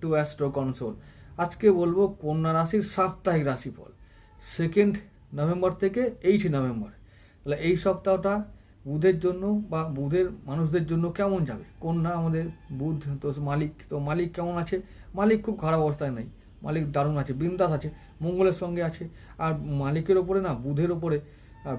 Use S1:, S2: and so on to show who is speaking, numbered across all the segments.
S1: Two astro console আজকে বলব কন্যা রাশির সাপ্তাহিক রাশিফল। সেকেন্ড নভেম্বর থেকে এইট নভেম্বর তাহলে এই সপ্তাহটা বুধের জন্য বা বুধের মানুষদের জন্য কেমন যাবে? কন্যা আমাদের বুধ, তো মালিক তো মালিক কেমন আছে? মালিক খুব খারাপ অবস্থায় নেই। মালিক দারুণ আছে, বিন্দাস আছে, মঙ্গলের সঙ্গে আছে। আর মালিকের ওপরে না, বুধের ওপরে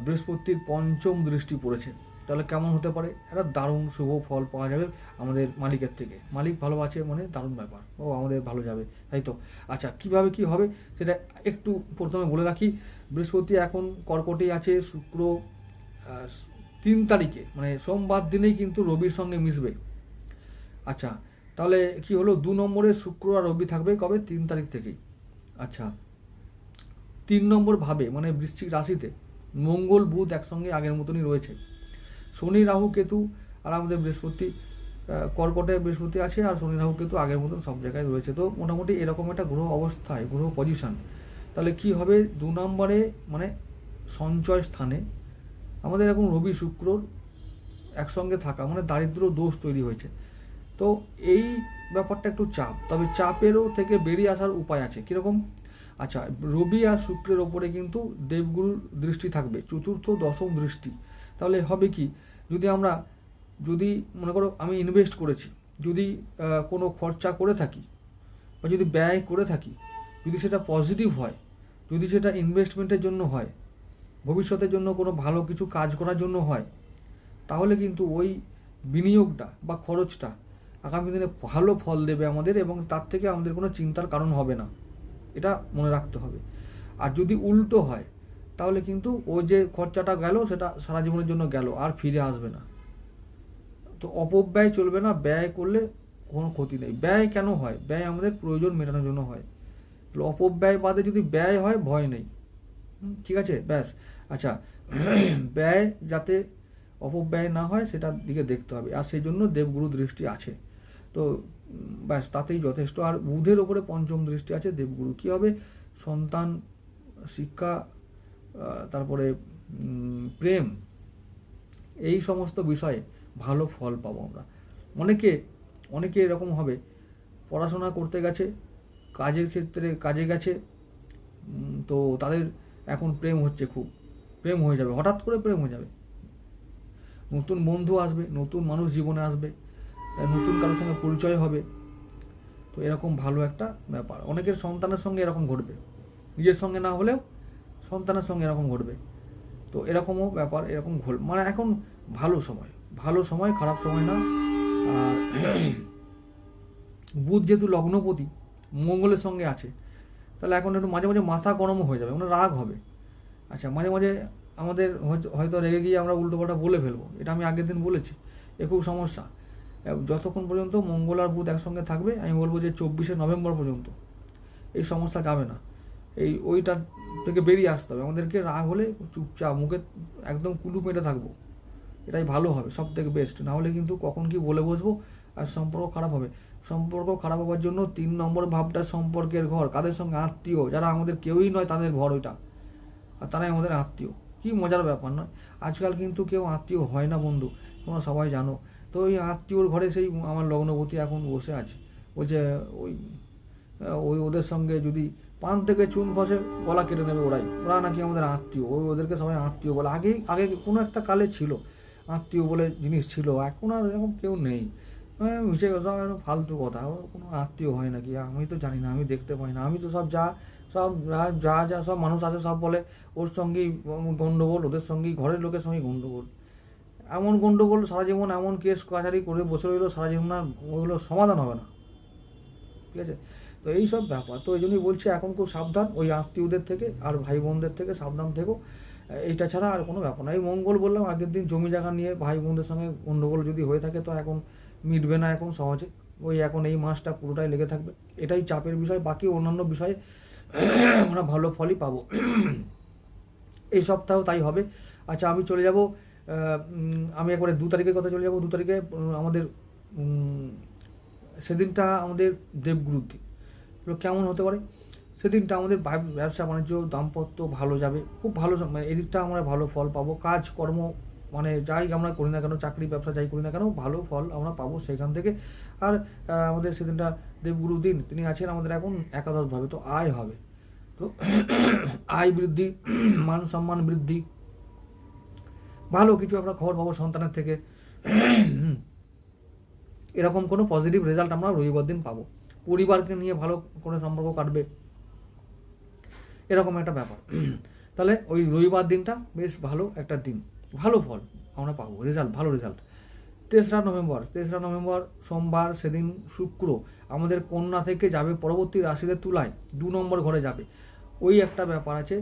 S1: বৃহস্পতির পঞ্চম দৃষ্টি পড়েছে। তাহলে কেমন হতে পারে? একটা দারুণ শুভ ফল পাওয়া যাবে আমাদের মালিকের থেকে। মালিক ভালো আছে মানে দারুণ ব্যাপার। ও আমাদের ভালো যাবে, তাই তো? আচ্ছা কীভাবে কি হবে সেটা একটু প্রথমে বলে রাখি। বৃহস্পতি এখন কর্কটেই আছে, শুক্র তিন তারিখে মানে সোমবার দিনেই কিন্তু রবির সঙ্গে মিশবে। আচ্ছা তাহলে কি হলো? দু নম্বরে শুক্র আর রবি থাকবে কবে? তিন তারিখ থেকেই। আচ্ছা তিন নম্বর ভাবে মানে বৃশ্চিক রাশিতে মঙ্গল, বুধ একসঙ্গে আগের মতনই রয়েছে। শনি রাহু কেতু আর আমাদের বৃহস্পতি কর্কটে বৃহস্পতি আছে আর শনি রাহু কেতু আগের মতন সব জায়গায় রয়েছে। তো মোটামুটি এরকম একটা গ্রহ অবস্থায়, গ্রহ পজিশন তাহলে কি হবে? দু নম্বরে মানে সঞ্চয় স্থানে আমাদের এখন রবি শুক্রর একসঙ্গে থাকা মানে দারিদ্র দোষ তৈরি হয়েছে। তো এই ব্যাপারটা একটু চাপ, তবে চাপেরও থেকে বেরিয়ে আসার উপায় আছে, কীরকম? আচ্ছা রবি আর শুক্রের ওপরে কিন্তু দেবগুরুর দৃষ্টি থাকবে, চতুর্থ দশম দৃষ্টি। তাহলে হবে কি? যদি আমরা, যদি মনে করো আমি ইনভেস্ট করেছি, যদি কোনো খরচা করে থাকি বা যদি ব্যয় করে থাকি, যদি সেটা পজিটিভ হয়, যদি সেটা ইনভেস্টমেন্টের জন্য হয়, ভবিষ্যতের জন্য কোনো ভালো কিছু কাজ করার জন্য হয়, তাহলে কিন্তু ওই বিনিয়োগটা বা খরচটা আগামী দিনে ভালো ফল দেবে আমাদের এবং তার থেকে আমাদের কোনো চিন্তার কারণ হবে না। এটা মনে রাখতে হবে। আর যদি উল্টো হয় তাহলে কিন্তু ওই যে খরচাটা গেল, সেটা সারা জীবনের জন্য গেল, আর ফিরে আসবে না। তো অপব্যয় চলবে না, ব্যয় করলে কোনো ক্ষতি নেই। ব্যয় কেন হয়? ব্যয় আমাদের প্রয়োজন মেটানোর জন্য হয়। তাহলে অপব্যয় বাদে যদি ব্যয় হয়, ভয় নেই। ঠিক আছে? ব্যাস। আচ্ছা ব্যয় যাতে অপব্যয় না হয়, সেটার দিকে দেখতে হবে। আর সেই জন্য দেবগুরু দৃষ্টি আছে। তো ব্যাস, তাতেই যথেষ্ট। আর বুধের ওপরে পঞ্চম দৃষ্টি আছে, দেবগুরু। কী হবে? সন্তান, শিক্ষা তারপরে প্রেম, এই সমস্ত বিষয়ে ভালো ফল পাবো আমরা। অনেকে অনেকে এরকম হবে, পড়াশোনা করতে গেছে, কাজের ক্ষেত্রে কাজে গেছে তো তাদের এখন প্রেম হচ্ছে খুব, প্রেম হয়ে যাবে, হঠাৎ করে প্রেম হয়ে যাবে। নতুন বন্ধু আসবে, নতুন মানুষ জীবনে আসবে নতুন কারোর সঙ্গে পরিচয় হবে, তো এরকম ভালো একটা ব্যাপার। অনেকের সন্তানের সঙ্গে এরকম ঘটবে, নিজের সঙ্গে না হলেও সন্তানের সঙ্গে এরকম ঘটবে। তো এরকমও ব্যাপার, এরকম ঘট মানে এখন ভালো সময় ভালো সময়, খারাপ সময় না। আর বুধ যেহেতু লগ্নপতি, মঙ্গলের সঙ্গে আছে, তাহলে এখন একটু মাঝে মাঝে মাথা গরমও হয়ে যাবে মানে রাগ হবে। আচ্ছা মাঝে মাঝে আমাদের হয়তো- হয়তো রেগে গিয়ে আমরা উল্টোপাল্টা বলে ফেলব, এটা আমি আগের দিন বলেছি, এ খুব সমস্যা। যতক্ষণ পর্যন্ত মঙ্গল আর বুধ একসঙ্গে থাকবে, আমি বলব যে চব্বিশে নভেম্বর পর্যন্ত, এই সমস্যা যাবে না। এই ওইটা থেকে বেরিয়ে আসতে হবে। আমাদেরকে রাগ হলে চুপচাপ মুখে একদম কুলু পেটে থাকব। এটাই ভালো হবে, সব থেকে বেস্ট না হলে কিন্তু কখন কি বলে বসবো আর সম্পর্ক খারাপ হবে। সম্পর্ক খারাপ হওয়ার জন্য তিন নম্বর ভাবটা সম্পর্কের ঘর, কাদের সঙ্গে আত্মীয়? যারা আমাদের কেউই নয়, তাদের ঘর ওইটা। আর তারাই আমাদের আত্মীয়। কি মজার ব্যাপার, নয়? আজকাল কিন্তু কেউ আত্মীয় হয় না বন্ধু, তোমরা সবাই জানো। তো ওই আত্মীয়র ঘরে সেই আমার লগ্নবতী এখন বসে আছে। বলছে ওই ওই ওদের সঙ্গে যদি পান থেকে চুন খসে গলা কেটে নেবে ওরাই। ওরা নাকি আমাদের আত্মীয়। ওই ওদেরকে সবাই আত্মীয় বলে। আগেই আগে কোনো একটা কালে ছিল। আত্মীয় বলে জিনিস ছিল। এখন আর এরকম কেউ নেই। হ্যাঁ, মিশে গেছে, ফালতু কথা। কোনো আত্মীয় হয় নাকি? আমি তো জানি না আমি দেখতে পাই না। আমি তো সব যা সব যা- যা যা সব মানুষ আছে সব বলে ওর সঙ্গেই গণ্ডগোল ওদের সঙ্গেই ঘরের লোকের সঙ্গেই গণ্ডগোল এমন গণ্ডগোল সারা জীবন এমন কেস কাছারি করে বসে রইল সারা জীবন আর ওগুলো সমাধান হবে না। ঠিক আছে? তো এই সব ব্যাপার। তো এই জন্যই বলছি এখন খুব সাবধান, ওই আত্মীয়দের থেকে আর ভাই বোনদের থেকে সাবধান থেকো। এইটা ছাড়া আর কোনো ব্যাপার না। এই মঙ্গল বললাম, আগের দিন জমি জায়গা নিয়ে ভাই বোনদের সঙ্গে গণ্ডগোল যদি হয়ে থাকে, তো এখন মিটবে না এখন সহজে। ওই এখন এই মাসটা পুরোটাই লেগে থাকবে। এটাই চাপের বিষয়। বাকি অন্যান্য বিষয়ে আমরা ভালো ফলই পাবো। এই সপ্তাহ তাই হবে। আচ্ছা আমি চলে যাব আমি একবারে দু তারিখের কথা চলে যাব। দু তারিখে আমাদের সেদিনটা আমাদের দেবগুরুর দিন। এগুলো কেমন হতে পারে? সেদিনটা আমাদের ব্যবসা বাণিজ্য, দাম্পত্য ভালো যাবে। খুব ভালো মানে এদিকটা আমরা ভালো ফল পাবো। কাজ কর্ম মানে যাই আমরা করি না কেন, চাকরি, ব্যবসা যাই করি না কেন, ভালো ফল আমরা পাবো সেখান থেকে। আর আমাদের সেদিনটা দেবগুরু দিন, তিনি আছেন আমাদের এখন একাদশভাবে তো আয় হবে। তো আয় বৃদ্ধি, মান সম্মান বৃদ্ধি, ভালো কিছু আমরা খবর পাবো সন্তানের থেকে। এরকম কোনো পজিটিভ রেজাল্ট আমরা রবিবার দিন পাবো। পরিবারকে নিয়ে ভালো করে সম্পর্ক কাটবে। এরকম একটা ব্যাপার। তাহলে ওই রবিবার দিনটা বেশ ভালো একটা দিন। ভালো ফল আমরা পাবো। রেজাল্ট ভালো রেজাল্ট তেসরা নভেম্বর তেসরা নভেম্বর সোমবার সেদিন শুক্র আমাদের কন্যা থেকে যাবে পরবর্তী রাশিদের তুলায়, দু নম্বর ঘরে যাবে। ওই একটা ব্যাপার আছে।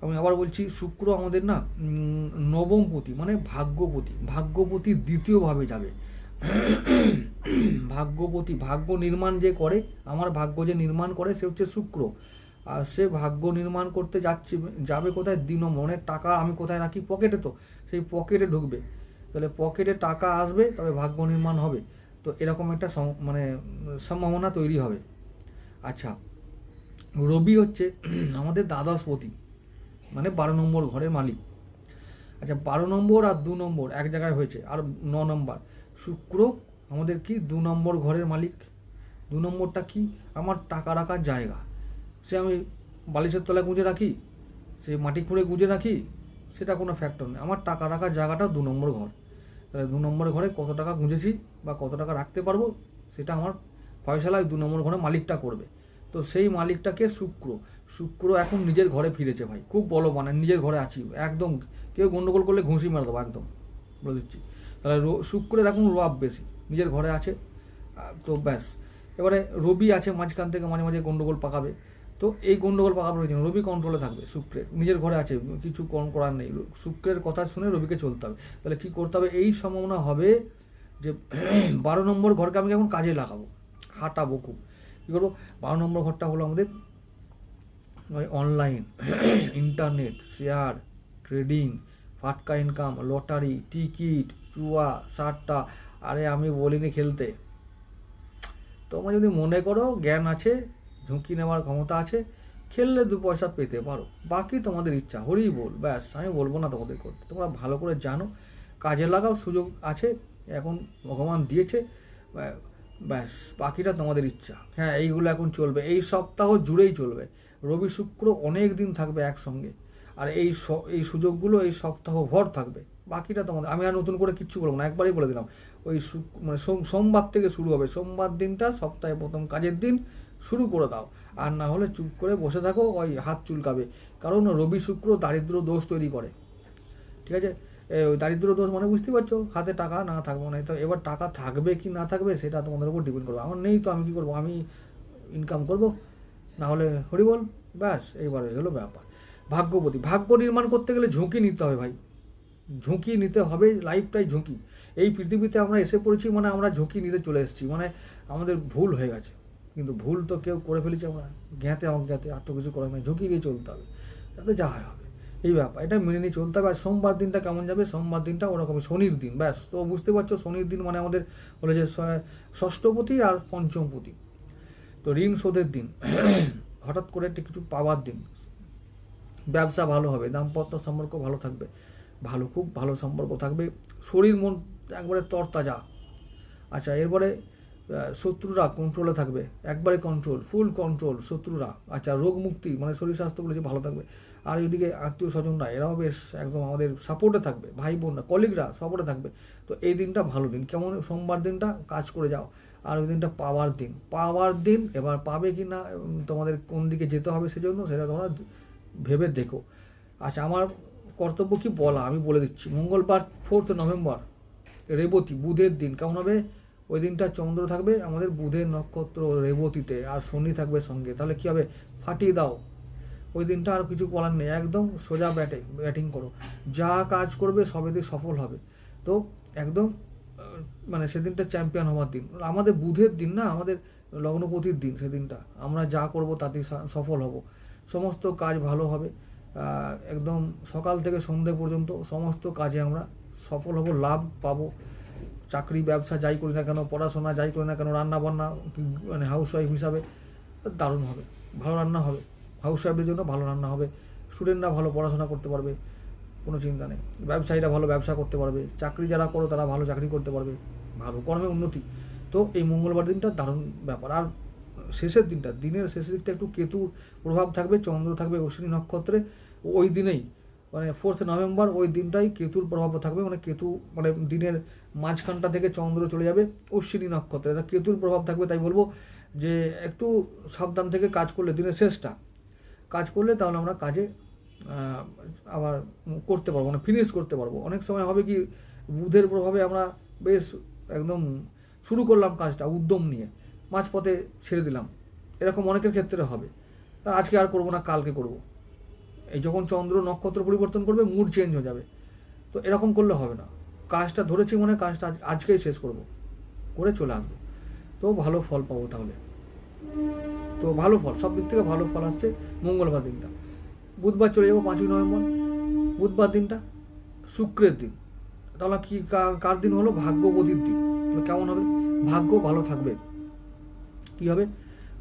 S1: আমি আবার বলছি, শুক্র আমাদের না নবমপতি মানে ভাগ্যপতি। ভাগ্যপতি দ্বিতীয়ভাবে যাবে। ভাগ্যপতি ভাগ্য নির্মাণ যে করে, আমার ভাগ্য যে নির্মাণ করে, সে হচ্ছে শুক্র। আর সে ভাগ্য নির্মাণ করতে যাচ্ছে, যাবে কোথায়? দিন মনের টাকা আমি কোথায় রাখি? পকেটে তো। সেই পকেটে ঢুকবে। তাহলে পকেটে টাকা আসবে, তবে ভাগ্য নির্মাণ হবে। তো এরকম একটা মানে সম্ভাবনা তৈরি হবে। আচ্ছা রবি হচ্ছে আমাদের দ্বাদশপতি মানে বারো নম্বর ঘরের মালিক। আচ্ছা বারো নম্বর আর দু নম্বর, এক জায়গায় হয়েছে। আর ন নম্বর। শুক্র আমাদের কি? দু নম্বর ঘরের মালিক। দু নম্বরটা কি? আমার টাকা রাখার জায়গা। সে আমি বালিশের তলায় গুঁজে রাখি? সে মাটি খুঁড়ে গুঁজে রাখি? সেটা কোনো ফ্যাক্টর নেই। আমার টাকা রাখার জায়গাটা দু নম্বর ঘর। তাহলে দু নম্বর ঘরে কত টাকা গুঁজেছি বা কত টাকা রাখতে পারব, সেটা আমার ফয়সালায় দু নম্বর ঘরে মালিকটা করবে। তো সেই মালিকটাকে শুক্র শুক্র এখন নিজের ঘরে ফিরেছে ভাই। খুব বলো মানে নিজের ঘরে আছি। একদম কেউ গন্ডগোল করলে ঘুষি মারা দেবো, একদম। বলে দিচ্ছি। তাহলে শুক্রের এখন রব বেশি, নিজের ঘরে আছে তো ব্যাস। এবারে রবি আছে মাঝখান থেকে মাঝে মাঝে গণ্ডগোল পাকাবে, তো এই গন্ডগোল পাকাবার নেই। রবি কন্ট্রোলে থাকবে শুক্রের নিজের ঘরে আছে, কিছু কম করার নেই। শুক্রের কথা শুনে রবিকে চলতে হবে। তাহলে কি করতে হবে? এই সম্ভাবনা হবে যে বারো নম্বর ঘরকে আমি এখন কাজে লাগাবো খাটাবো খুব। কী করব? বারো নম্বর ঘরটা হলো আমাদের অনলাইন ইন্টারনেট শেয়ার ট্রেডিং ফাটকা ইনকাম লটারি টিকিট জুয়া সাট্টা আরে আমি বলিনি খেলতে। তোমরা যদি মনে করো জ্ঞান আছে, ঝুঁকি নেওয়ার ক্ষমতা আছে, খেললে দু পয়সা পেতে পারো। বাকি তোমাদের ইচ্ছা হরি বল, ব্যাস, আমি বলব না তোমাদের করতে। তোমরা ভালো করে জানো, কাজে লাগাও, সুযোগ আছে, এখন ভগবান দিয়েছে, ব্যা- ব্যাস, বাকিটা তোমাদের ইচ্ছা। হ্যাঁ এইগুলো এখন চলবে। এই সপ্তাহ জুড়েই চলবে। রবি শুক্র অনেক দিন থাকবে একসঙ্গে। আর এই এই সুযোগগুলো এই সপ্তাহ ভর থাকবে। বাকিটা তোমাদের, আমি আর নতুন করে কিচ্ছু বলব না, একবারই বলে দিলাম। ওই মানে সোম- সোমবার থেকে শুরু হবে, সোমবার দিনটা সপ্তাহে প্রথম কাজের দিন শুরু করে দাও। আর না হলে চুপ করে বসে থাকো, ওই হাত চুলকাবে। কারণ রবি শুক্র দারিদ্র দোষ তৈরি করে। ঠিক আছে? ওই দারিদ্র দোষ মানে বুঝতে পারছ, হাতে টাকা না থাকবে না তো এবার টাকা থাকবে কি না থাকবে, সেটা তোমাদের উপর ডিপেন্ড করবে। আমার নেই তো, আমি কী করব? আমি ইনকাম করব? না হলে হরি বল ব্যাস, এইবার হলো ব্যাপার। ভাগ্যপতি, ভাগ্য নির্মাণ করতে গেলে ঝুঁকি নিতে হবে ভাই। ঝুঁকি নিতে হবে লাইফটাই ঝুঁকি। এই পৃথিবীতে আমরা এসে পড়েছি মানে আমরা ঝুঁকি নিতে চলে এসেছি মানে আমাদের ভুল হয়ে গেছে। কিন্তু ভুল তো কেউ করে ফেলেছি, আমরা জ্ঞাতে অজ্ঞাতে আর তো কিছু করার নেই, ঝুঁকি নিয়ে চলতে হবে। তাতে যা হয় হবে, এই ব্যাপার, এটা মেনে নিয়ে চলতে হবে। আর সোমবার দিনটা কেমন যাবে? সোমবার দিনটা ওরকমই শনির দিন, ব্যাস, তো বুঝতে পারছ শনির দিন মানে আমাদের বলে যে ষষ্ঠপতি আর পঞ্চমপতি। তো ঋণ শোধের দিন, হঠাৎ করে একটু কিছু পাওয়ার দিন। ব্যবসা ভালো হবে, দাম্পত্য সম্পর্ক ভালো থাকবে। ভালো, খুব ভালো সম্পর্ক থাকবে। শরীর, মন একবারে তরতাজা। আচ্ছা এরপরে শত্রুরা কন্ট্রোলে থাকবে। একবারে কন্ট্রোল ফুল কন্ট্রোল শত্রুরা। আচ্ছা রোগ মুক্তি মানে শরীর স্বাস্থ্যগুলো যে ভালো থাকবে। আর এদিকে আত্মীয় স্বজনরা, এরাও বেশ একদম আমাদের সাপোর্টে থাকবে। ভাই বোনরা কলিগরা সাপোর্টে থাকবে। তো এই দিনটা ভালো দিন। কেমন সোমবার দিনটা? কাজ করে যাও। আর ওই দিনটা পাওয়ার দিন। পাওয়ার দিন, এবার পাবে কি না তোমাদের কোন দিকে যেতে হবে সেজন্য সেটা তোমরা ভেবে দেখো। আচ্ছা আমার কর্তব্য কি বলা? আমি বলে দিচ্ছি। মঙ্গলবার ফোর্থ নভেম্বর রেবতী, বুধের দিন। কেমন হবে? ওই দিনটা চন্দ্র থাকবে, আমাদের বুধের নক্ষত্র রেবতীতে, আর শনি থাকবে সঙ্গে। তাহলে কি হবে? ফাটিয়ে দাও। ওই দিনটা আর কিছু বলার নেই। একদম সোজা ব্যাটে ব্যাটিং করো। যা কাজ করবে সবেতে সফল হবে। তো একদম মানে সেদিনটা চ্যাম্পিয়ন হওয়ার দিন। আমাদের বুধের দিন না, আমাদের লগ্নপতির দিন সেদিনটা। আমরা যা করব তাতে সা- সফল হব। সমস্ত কাজ ভালো হবে। একদম সকাল থেকে সন্ধে পর্যন্ত সমস্ত কাজে আমরা সফল হব, লাভ পাবো। চাকরি, ব্যবসা যাই করি না কেন, পড়াশোনা যাই করি না কেন রান্না বান্না মানে হাউস ওয়াইফ হিসাবে, দারুণ হবে। ভালো রান্না হবে। হাউস ওয়াইফের জন্য ভালো রান্না হবে। স্টুডেন্টরা ভালো পড়াশোনা করতে পারবে, কোনো চিন্তা নেই। ব্যবসায়ীরা ভালো ব্যবসা করতে পারবে। চাকরি যারা করো তারা ভালো চাকরি করতে পারবে। ভালো কর্মে উন্নতি। তো এই মঙ্গলবার দিনটা দারুণ ব্যাপার। আর শেষের দিনটা, দিনের শেষের দিকটা একটু কেতুর প্রভাব থাকবে, চন্দ্র থাকবে, অশ্বিনী নক্ষত্রে, ওই দিনেই মানে ফোর্থ নভেম্বর ওই দিনটাই কেতুর প্রভাব থাকবে মানে কেতু মানে দিনের মাঝখানটা থেকে চন্দ্র চলে যাবে, অশ্বিনী নক্ষত্রে। তা কেতুর প্রভাব থাকবে তাই বলব যে একটু সাবধান থেকে কাজ করলে, দিনের শেষটা, কাজ করলে তাহলে আমরা কাজে আবার করতে পারব মানে ফিনিশ করতে পারব। অনেক সময় হবে কি, বুধের প্রভাবে আমরা বেশ একদম শুরু করলাম কাজটা, উদ্যম নিয়ে। মাঝপথে ছেড়ে দিলাম। এরকম অনেকের ক্ষেত্রে হবে। আজকে আর করব না, কালকে করব। এই যখন চন্দ্র নক্ষত্র পরিবর্তন করবে মুড চেঞ্জ হয়ে যাবে। তো এরকম করলে হবে না। কাজটা ধরেছি মানে কাজটা আজ- আজকেই শেষ করব। করে চলে আসব। তো ভালো ফল পাবো তাহলে। তো ভালো ফল, সব দিক থেকে ভালো ফল আসছে মঙ্গলবার দিনটা। বুধবার চলে যাব পাঁচই নভেম্বর। বুধবার দিনটা শুক্রের দিন। তাহলে কা- কার দিন হলো? ভাগ্যবতীর দিন। কেমন হবে? ভাগ্য ভালো থাকবে। কি হবে?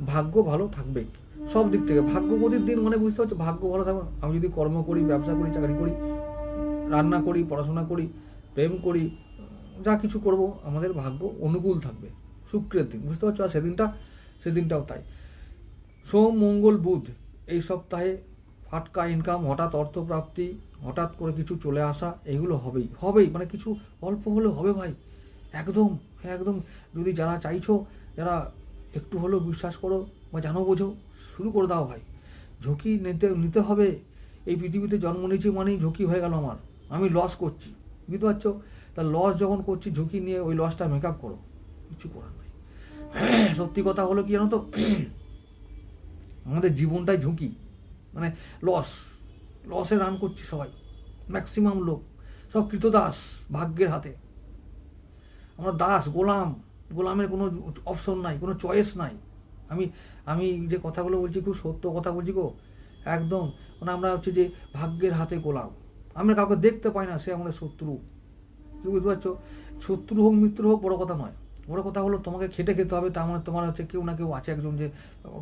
S1: ভাগ্য ভালো থাকবে। সব দিক থেকে। ভাগ্যবতীর দিন মানে বুঝতে পারছ? ভাগ্য ভালো থাকবে। আমি যদি কর্ম করি, ব্যবসা করি, চাকরি করি, রান্না করি, পড়াশোনা করি, প্রেম করি, যা কিছু করব, আমাদের ভাগ্য অনুকূল থাকবে। শুক্রের দিন, বুঝতে পারছ? আর সেদিনটা, সেদিনটাও তাই। সোম, মঙ্গল, বুধ, এই সপ্তাহে ফাটকা ইনকাম হঠাৎ অর্থপ্রাপ্তি, হঠাৎ করে কিছু চলে আসা, এগুলো হবেই। হবেই মানে কিছু অল্প হলেও হবে ভাই। একদম একদম। যদি যারা চাইছো, যারা একটু হলেও বিশ্বাস করো বা জানো বোঝো, শুরু করে দাও ভাই। ঝুঁকি নিতে নিতে হবে। এই পৃথিবীতে জন্ম নিয়েছি মানেই ঝুঁকি হয়ে গেল আমার। আমি লস করছি। বুঝতে পারছ? তা লস যখন করছি, ঝুঁকি নিয়ে ওই লসটা মেক আপ করো। কিছু করার নাই। সত্যি কথা হলো কি জানো তো আমাদের জীবনটাই ঝুঁকি। মানে লস লসে রান করছি সবাই। ম্যাক্সিমাম লোক। সব কৃতদাস ভাগ্যের হাতে। আমরা দাস, গোলাম। গোলামের কোনো অপশন নাই, কোনো চয়েস নাই। আমি আমি যে কথাগুলো বলছি, খুব সত্য কথা বলছি গো। একদম। মানে আমরা হচ্ছে যে ভাগ্যের হাতে গোলাম। আমরা কাউকে দেখতে পাই না, সে আমাদের শত্রু। কি বুঝতে পারছ? শত্রু হোক, মিত্র হোক, বড় কথা নয়। বড় কথা হলো তোমাকে খেটে খেতে হবে, তার মানে তোমার হচ্ছে কেউ না কেউ আছে একজন যে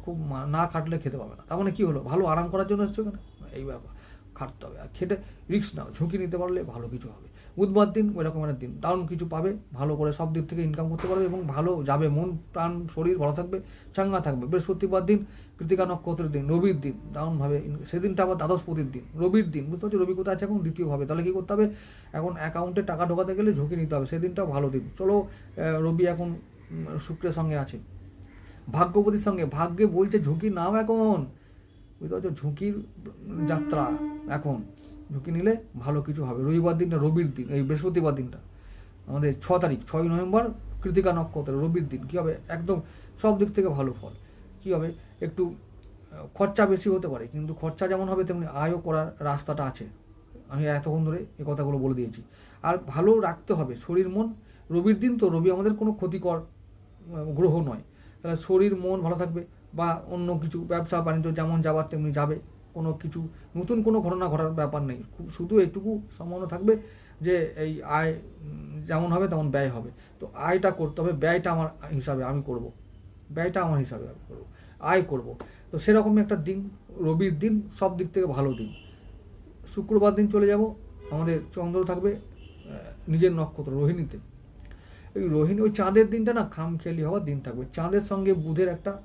S1: খুব না খাটলে খেতে পাবে না। তার মানে কী হলো? ভালো আরাম করার জন্য এসছো কেন? এই ব্যাপার। খাটতে হবে। আর খেটে রিস্ক নাও, ঝুঁকি নিতে পারলে ভালো কিছু হবে। বুধবার দিন ওই রকম একটা দিন, দারুণ কিছু পাবে, ভালো করে সব দিক থেকে ইনকাম করতে পারবে এবং ভালো যাবে, মন, প্রাণ, শরীর ভালো থাকবে, চাঙ্গা থাকবে। বৃহস্পতিবার দিন, কৃতিকা নক্ষত্রের দিন, রবির দিন, দারুণভাবে সেদিনটা আবার দ্বাদশপতির দিন, রবির দিন, বুঝতে পারছ? রবি কোথায় আছে এখন? দ্বিতীয়ভাবে। তাহলে কী করতে হবে? এখন অ্যাকাউন্টে টাকা ঢোকাতে গেলে ঝুঁকি নিতে হবে। সেদিনটাও ভালো দিন। চলো রবি এখন শুক্রের সঙ্গে আছে। ভাগ্যপতির সঙ্গে। ভাগ্যে বলছে ঝুঁকি নাও এখন। বুঝতে পারছ? ঝুঁকির যাত্রা এখন। ঝুঁকি নিলে ভালো কিছু হবে। রবিবার দিনটা রবির দিন এই বৃহস্পতিবার দিনটা। আমাদের ছ তারিখ ছয় নভেম্বর কৃতিকা নক্ষত্র রবির দিন। কী হবে? একদম সব দিক থেকে ভালো ফল। কী হবে? একটু খরচা বেশি হতে পারে কিন্তু খরচা যেমন হবে তেমনি আয়ও করার রাস্তাটা আছে। আমি এতক্ষণ ধরে এই কথাগুলো বলে দিয়েছি। আর ভালো রাখতে হবে। শরীর মন রবির দিন তো রবি আমাদের কোনো ক্ষতিকর গ্রহ নয়। তাহলে শরীর মন ভালো থাকবে। বা অন্য কিছু, ব্যবসা বাণিজ্য যেমন যাবার তেমনি যাবে। কোনো কিছু, নতুন কোনো ঘটনা ঘটার ব্যাপার নেই। শুধু এইটুকু সম্ভাবনা থাকবে যে এই আয় যেমন হবে তেমন ব্যয় হবে। তো আয়টা করতে হবে, ব্যয়টা আমার হিসাবে আমি করব। ব্যয়টা আমার হিসাবে আমি করব। আয় করব। তো সেরকমই একটা দিন, রবির দিন সব দিক থেকে ভালো দিন। শুক্রবার দিন চলে যাব, আমাদের চন্দ্র থাকবে নিজের নক্ষত্র রোহিণীতে। এই রোহিণী ওই চাঁদের দিনটা না খামখেয়ালি হওয়ার দিন থাকবে। চাঁদের সঙ্গে বুধের একটা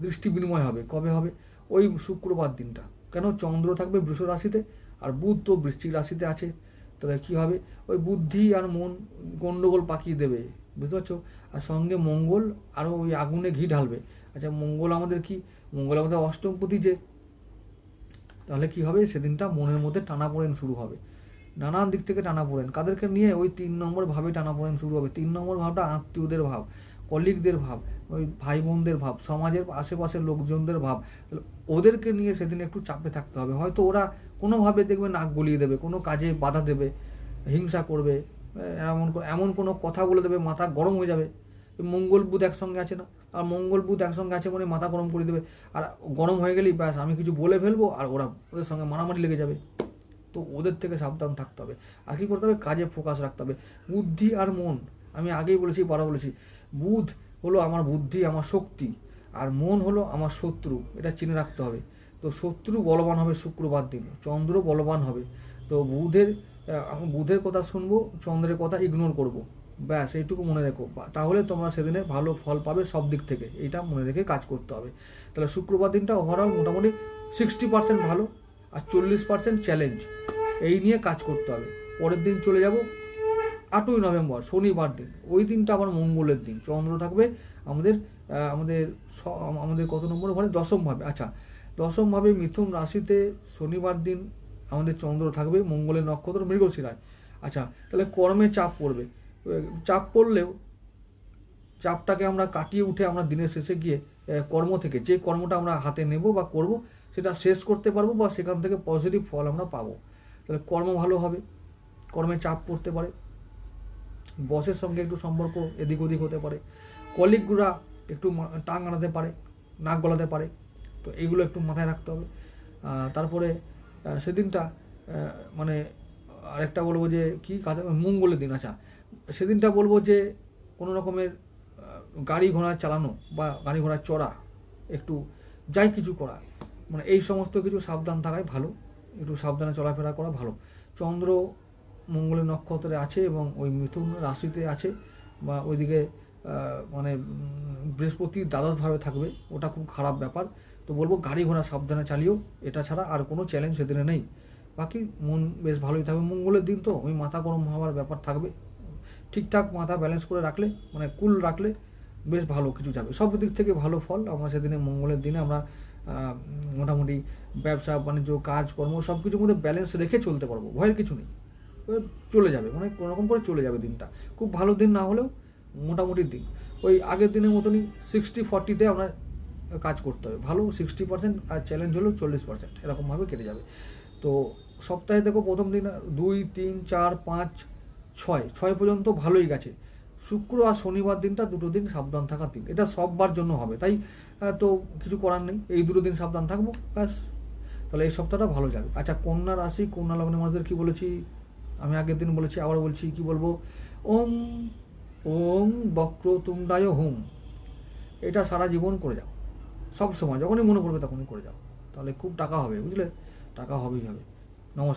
S1: দৃষ্টি বিনিময় হবে। কবে হবে? ওই শুক্রবার দিনটা। কেন? চন্দ্র থাকবে বৃষ রাশিতে আর বুধ তো বৃশ্চিক রাশিতে আছে। তাহলে কী হবে? ওই বুদ্ধি আর মন গণ্ডগোল পাকিয়ে দেবে। বুঝতে পারছ? আর সঙ্গে মঙ্গল আরও ওই আগুনে ঘি ঢালবে। আচ্ছা মঙ্গল আমাদের কি? মঙ্গল আমাদের অষ্টম অষ্টমপতি যে, তাহলে কি হবে? সেদিনটা মনের মধ্যে টানাপোড়েন শুরু হবে। নানান দিক থেকে টানাপোড়েন। কাদেরকে নিয়ে ওই তিন নম্বর ভাবে টানাপোড়েন শুরু হবে। তিন নম্বর ভাবটা আত্মীয়দের ভাব। কলিগদের ভাব, ওই ভাই বোনদের ভাব, সমাজের আশেপাশের লোকজনদের ভাব, ওদেরকে নিয়ে সেদিন একটু চাপে থাকতে হবে। হয়তো ওরা কোনোভাবে দেখবে নাক গলিয়ে দেবে, কোনো কাজে বাধা দেবে, হিংসা করবে, এমন এমন কোনো কথা বলে দেবে, মাথা গরম হয়ে যাবে। মঙ্গল বুধ একসঙ্গে আছে না? আর মঙ্গল বুধ একসঙ্গে আছে মানে মাথা গরম করে দেবে। আর গরম হয়ে গেলেই ব্যাস, আমি কিছু বলে ফেলব আর ওরা ওদের সঙ্গে মারামারি লেগে যাবে। তো ওদের থেকে সাবধান থাকতে হবে। আর কি করতে হবে? কাজে ফোকাস রাখতে হবে। বুদ্ধি আর মন আমি আগেই বলেছি বারো বলেছি। বুধ হলো আমার বুদ্ধি, আমার শক্তি, আর মন হলো আমার শত্রু, এটা চিনে রাখতে হবে। তো শত্রু বলবান হবে শুক্রবার দিন, চন্দ্র বলবান হবে। তো বুধের বুধের কথা শুনব, চন্দ্রের কথা ইগনোর করব। ব্যাস, এইটুকু মনে রেখো। তাহলে তোমরা সেদিনে ভালো ফল পাবে সব দিক থেকে এটা মনে রেখে কাজ করতে হবে। তাহলে শুক্রবার দিনটা ওভারঅল মোটামুটি সিক্সটি পার্সেন্ট ভালো, আর চল্লিশ পার্সেন্ট চ্যালেঞ্জ এই নিয়ে কাজ করতে হবে। পরের দিন চলে যাব আটই নভেম্বর, শনিবার দিন। ওই দিনটা আবার মঙ্গলের দিন। চন্দ্র থাকবে আমাদের আমাদের আমাদের কত নম্বর ঘরে? দশমভাবে আচ্ছা দশমভাবে মিথুন রাশিতে শনিবার দিন আমাদের চন্দ্র থাকবে, মঙ্গলের নক্ষত্র মৃগশিরায়। আচ্ছা তাহলে কর্মে চাপ পড়বে। চাপ পড়লেও চাপটাকে আমরা কাটিয়ে উঠে আমরা দিনের শেষে গিয়ে কর্ম থেকে যে কর্মটা আমরা হাতে নেব বা করব, সেটা শেষ করতে পারব বা সেখান থেকে পজিটিভ ফল আমরা পাবো। তাহলে কর্ম ভালো হবে, কর্মে চাপ পড়তে পারে। বসের সঙ্গে একটু সম্পর্ক এদিক ওদিক হতে পারে। কলিগরা একটু টাং আনাতে পারে, নাক গলাতে পারে, তো এইগুলো একটু মাথায় রাখতে হবে। তারপরে সেদিনটা মানে আরেকটা বলব যে কি কাজে, মঙ্গলের দিন আচ্ছা। সেদিনটা বলব যে কোনো রকমের গাড়ি ঘোড়া চালানো বা গাড়ি ঘোড়া চড়া, একটু যাই কিছু করা মানে এই সমস্ত কিছু সাবধান থাকাই ভালো। একটু সাবধানে চলাফেরা করা ভালো। চন্দ্র মঙ্গলের নক্ষত্রে আছে এবং ওই মিথুন রাশিতে আছে বা ওইদিকে মানে বৃহস্পতি দ্বাদশভাবে থাকবে, ওটা খুব খারাপ ব্যাপার। তো বলব গাড়ি ঘোড়া সাবধানে চালিও, এটা ছাড়া আর কোনো চ্যালেঞ্জ সেদিনে নেই। বাকি মন বেশ ভালোই থাকবে। মঙ্গলের দিন তো, ওই মাথা গরম হওয়ার ব্যাপার থাকবে। ঠিকঠাক মাথা ব্যালেন্স করে রাখলে মানে কুল রাখলে বেশ ভালো কিছু যাবে। সব দিক থেকে ভালো ফল আমরা সেদিনে মঙ্গলের দিনে আমরা মোটামুটি ব্যবসা, বাণিজ্য, কাজকর্ম সব কিছুর মধ্যে ব্যালেন্স রেখে চলতে পারব। ভয়ের কিছু নেই। চলে যাবে মানে কোনোরকম করে চলে যাবে দিনটা। খুব ভালো দিন না হলেও মোটামুটি দিন। ওই আগের দিনের মতনই সিক্সটি ফর্টিতে আমরা কাজ করতে হবে। ভালো সিক্সটি পার্সেন্ট আর চ্যালেঞ্জ হলেও চল্লিশ পার্সেন্ট এরকমভাবে কেটে যাবে। তো সপ্তাহে দেখো প্রথম দিন দুই, তিন, চার, পাঁচ, ছয় ছয় পর্যন্ত ভালোই গেছে। শুক্র আর শনিবার দিনটা দুটো দিন সাবধান থাকার দিন। এটা সববার জন্য হবে। তাই তো কিছু করার নেই। এই দুটো দিন সাবধান থাকব, ব্যাস। তাহলে এই সপ্তাহটা ভালো যাবে। আচ্ছা কন্যা রাশি, কন্যা লগ্নের মানুষদের কী বলেছি? আমি আগের দিন বলেছি আবার বলছি, কি বলব? ওম ওম বক্রতুণ্ডায় হোম। এটা সারা জীবন করে যাও। সব সময়, যখনই মনে পড়বে তখনই করে যাও। তাহলে খুব টাকা হবে, বুঝলে? টাকা হবেই হবে।